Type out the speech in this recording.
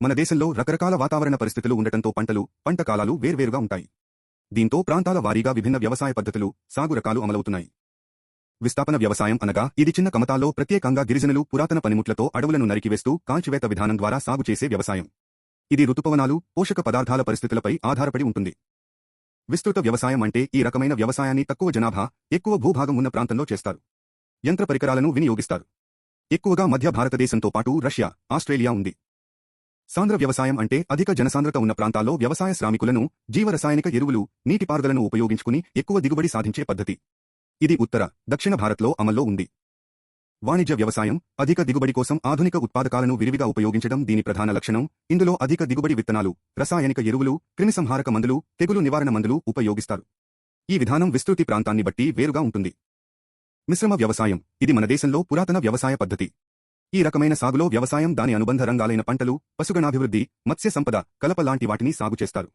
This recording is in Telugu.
మన దేశంలో రకరకాల వాతావరణ పరిస్థితులు ఉండటంతో పంటలు పంట కాలాలు వేర్వేరుగా ఉంటాయి. దీంతో ప్రాంతాల వారీగా విభిన్న వ్యవసాయ పద్ధతులు సాగు రకాలు అమలవుతున్నాయి. విస్థాపన వ్యవసాయం అనగా ఇది చిన్న కమతాల్లో ప్రత్యేకంగా గిరిజనులు పురాతన పనిముట్లతో అడవులను నరికివేస్తూ కాల్చివేత విధానం ద్వారా సాగు చేసే వ్యవసాయం. ఇది ఋతుపవనాలు పోషక పదార్థాల పరిస్థితులపై ఆధారపడి ఉంటుంది. విస్తృత వ్యవసాయం అంటే ఈ రకమైన వ్యవసాయాన్ని తక్కువ జనాభా ఎక్కువ భూభాగం ఉన్న ప్రాంతంలో చేస్తారు. యంత్ర పరికరాలను వినియోగిస్తారు. ఎక్కువగా మధ్య భారతదేశంతో పాటు రష్యా ఆస్ట్రేలియా ఉంది. సాంద్ర వ్యవసాయం అంటే అధిక జనసాంద్రత ఉన్న ప్రాంతాల్లో వ్యవసాయ శ్రామికులను జీవరసాయనిక ఎరువులు నీటిపారుదలను ఉపయోగించుకుని ఎక్కువ దిగుబడి సాధించే పద్ధతి. ఇది ఉత్తర దక్షిణ భారత్లో అమల్లో ఉంది. వాణిజ్య వ్యవసాయం అధిక దిగుబడి కోసం ఆధునిక ఉత్పాదకాలను విరివిగా ఉపయోగించడం దీని ప్రధాన లక్షణం. ఇందులో అధిక దిగుబడి విత్తనాలు రసాయనిక ఎరువులు క్రిమిసంహారక మందులు తెగులు నివారణ మందులు ఉపయోగిస్తారు. ఈ విధానం విస్తృతి ప్రాంతాన్ని బట్టి వేరుగా ఉంటుంది. మిశ్రమ వ్యవసాయం ఇది మన దేశంలో పురాతన వ్యవసాయ పద్ధతి. ఈ రకమైన సాగులో వ్యవసాయం దాని అనుబంధ రంగాలైన పంటలు పశుగణాభివృద్ధి మత్స్య సంపద కలప లాంటి వాటిని సాగు చేస్తారు.